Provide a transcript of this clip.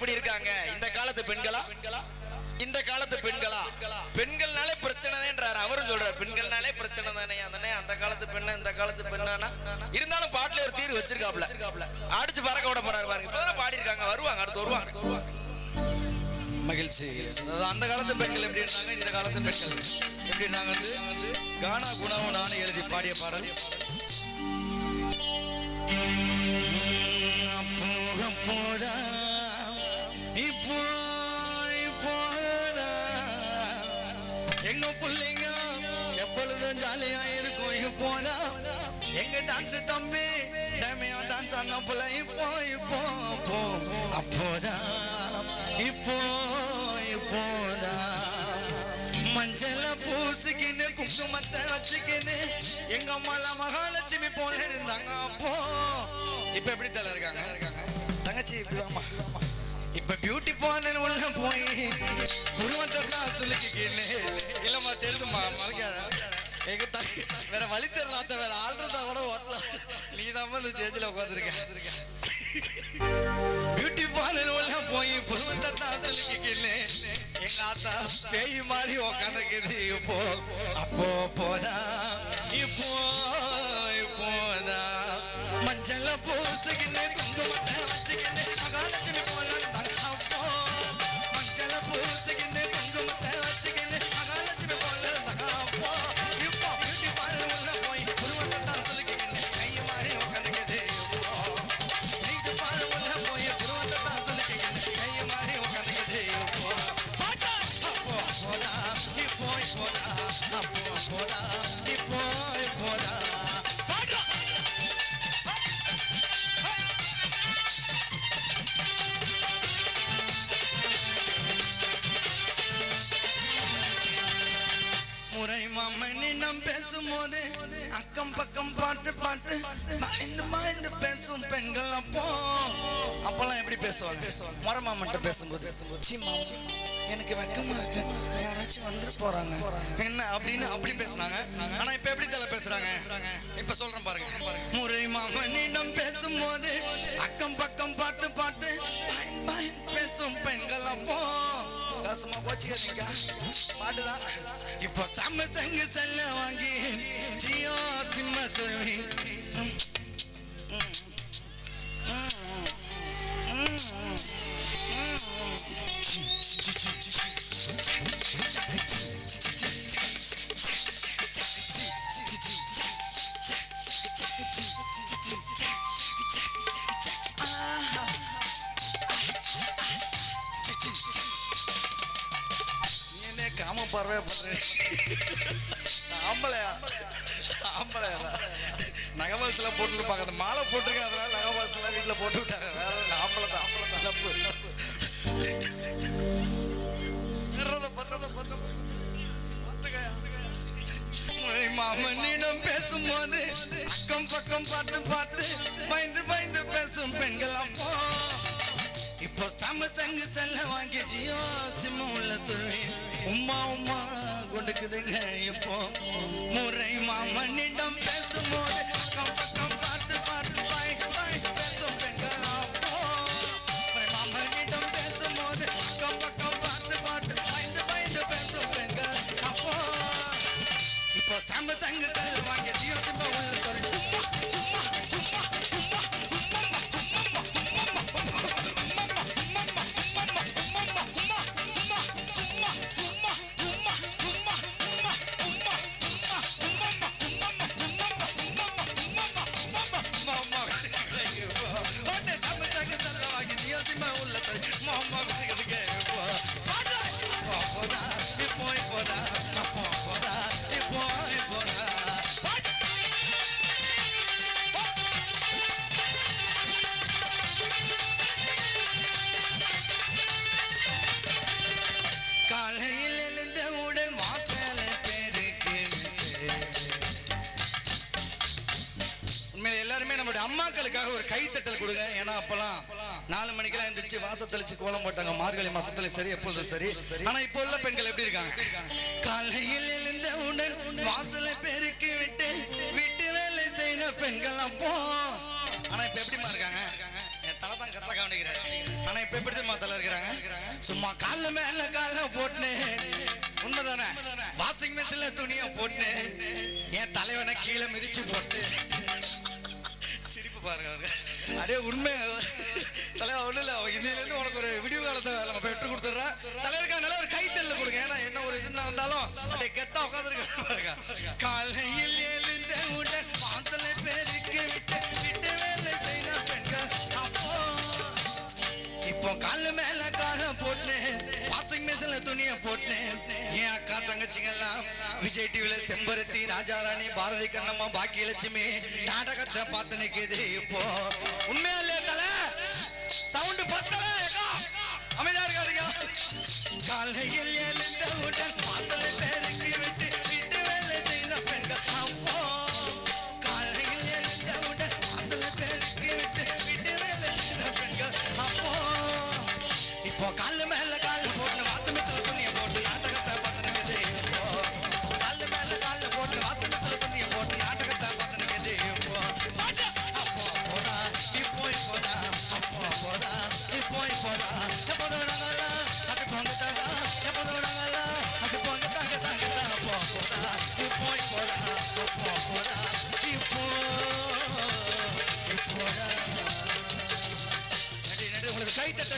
எப்படி இருக்காங்க? இந்த காலத்து பெண்களா? இந்த காலத்து பெண்களா? பெண்கள்னாலே பிரச்சனை தான்ன்றாரு. அவரும் சொல்றாரு பெண்கள்னாலே பிரச்சனை தானே அதனே? அந்த காலத்து பெண்ணா இந்த காலத்து பெண்ணானா? இருந்தாலும் பாட்டுல ஒரு தீர்வு வச்சிருக்காப்ல அடிச்சு பறக்க விட போறாரு பாருங்க. இப்பதான் பாடி இருக்காங்க வருவாங்க அடுத்து வருவாங்க. அடுத்து வருவாங்க மகிழ்ச்சி அந்த காலத்து பெண்கள் எப்படி இருந்தாங்க? இந்த காலத்து பெண்கள் எப்படி இருந்தாங்க? வந்து கானா குணாவும் நானும் எழுதி பாடிய பாடல். போனா எங்க டான்ஸ் தம்பி? டேமையா டான்ஸ் ஆன போல. இப்போ இப்போ போ. அப்போதா இப்போ இப்போதா. மஞ்சள பூசிக்கின்னு குங்குமத்தை வச்சுக்கின்னு எங்க அம்மால மகாலட்சுமி போல இருந்தாங்க. அப்போ இப்ப எப்படி தலை இருக்காங்க? தங்கச்சி இப்படி இப்ப பியூட்டி பார்லர் உள்ள போய் புருவத்தை தான் சொல்லிக்கின்னு இல்லம்மா தெரியுதுமா மறக்காத. எங்க தங்கை வேற வழி தெரியலாத்த வேற ஆள்றதா கூட ஓட்டலாம் நீ தான் இந்த ஸ்டேஜில் உட்காந்துருக்க பியூட்டி பார்லர் உள்ள போய் புருவத்தை தான் எங்க ஆத்தா பேய் மாதிரி உக்காந்துக்குது. இப்போ அப்போ போதா இப்போ போதா. மஞ்சள் பூசுகின்னு குங்குமத்தை வச்சுக்கின்னு மகாலட்சுமி போல மாமனிடம் பேசும்போது அக்கம் பக்கம் பாட்டு பாட்டு. மைண்டு மைண்டு பேசும் பெண்கள் அப்போ? அப்பெல்லாம் எப்படி பேசுவாங்க? முறை மட்டும் பேசும்போது. "சீ சீமா எனக்கு வெக்கமா இருக்கு. யாராச்சும் வந்துட்டு போறாங்க. என்ன அப்படின்னு அப்படி பேசுனாங்க. ஆனா இப்ப எப்படி தலை பேசுறாங்க? இப்ப சொல்றேன் பாருங்க. முறை மாமனிடம் பேசும்போது அக்கம் பக்கம் பாட்டு பாட்டு. மைண்ட் பேசும் பெண்கள் அப்போ? கசமா போச்சுக்காதீங்க. பாட்டுதான். இப்போ செம்ம சங்கு செல்ல வாங்கி காம பார்வை பண்ற நான் ஆம்பளையா? ஆம்பளையா நகமல்ஸ் எல்லாம் போட்டுருப்பாங்க அந்த மாலை போட்டிருக்கேன் அதனால நகமல்ஸ் எல்லாம் வீட்டுல போட்டு விட்டாங்க. வேற. ஆம்பளை தான் ஆம்பளை தான். பத்த மாமனிடம் பேசும்போது அக்கம் பக்கம் பார்த்து பார்த்து பயந்து பயந்து பேசும் பெண்கள் அப்போ. இப்போ சம சங்கு செல்ல வாங்கி ஜியோ சிம்ம உள்ள சொல்லி உம்மா உம்மா கொடுக்குதுங்க இப்போ. முறை மாமனிடம் பேசும்போது அக்கம் பக்கம் பார்த்து பார்த்து பாய் பாய் பேசும் பெண்கள் அப்போ முறை மாமனிடம் பேசும்போது அக்கம் பக்கம் பார்த்து பார்த்து பயந்து பயந்து பேசும் பெண்கள் அப்போ இப்போ சம சங்கு செல்ல ஜியோ சிம்ப உள்ள அம்மாக்களுக்காக ஒரு கைத்தட்டல் கொடுங்க. ஏன்னா அப்பெல்லாம் நாலு மணிக்கெல்லாம் எந்திரிச்சு வாச தெளிச்சு கோலம் போட்டாங்க. மார்கழி மாசத்துல சரி எப்பொழுதும் சரி. ஆனா இப்போ உள்ள பெண்கள் எப்படி இருக்காங்க? காலையில் எழுந்தவுடன் வாசல பெருக்கி விட்டு வீட்டு வேலை செய்த பெண்கள் அப்போ. ஆனா இப்ப எப்படிமா இருக்காங்க? என் தலை தான் கவனிக்கிறாரு. ஆனா இப்ப எப்படி தலை இருக்கிறாங்க? சும்மா கால்ல மேல கால்ல போட்டுன்னு உண்மைதானே? வாஷிங் மிஷின்ல துணியை போட்டு என் தலைவனை கீழே மிதிச்சு போட்டு. சிரிப்பு பாருங்க. அவருக்கு அடே உண்மை. தலைவா ஒன்றும் இல்லை. இன்னையில இருந்து உனக்கு ஒரு விடிவு காலத்தை நம்ம பெற்று கொடுத்துட்றேன். தலைவருக்கா நல்ல ஒரு கைத்தல்ல கொடுங்க. ஏன்னா என்ன ஒரு இது வந்தாலும் அப்படியே கெத்தா உட்காந்துருக்க பாருங்க. காலையில் எழுந்த உடன் பாத்தலை பேருக்கு விட்டு விட்டு வேலை செய்த பெண்கள். அப்போ இப்போ கால மேல கால போட்டேன். வாஷிங் மிஷின்ல துணியை போட்டேன். என் அக்கா தங்கச்சிங்க எல்லாம் விஜய் டிவில செம்பருத்தி ராஜாராணி பாரதி கண்ணம்மா பாக்கியலட்சுமி நாடகத்தை பார்த்து நிற்குது இப்போ.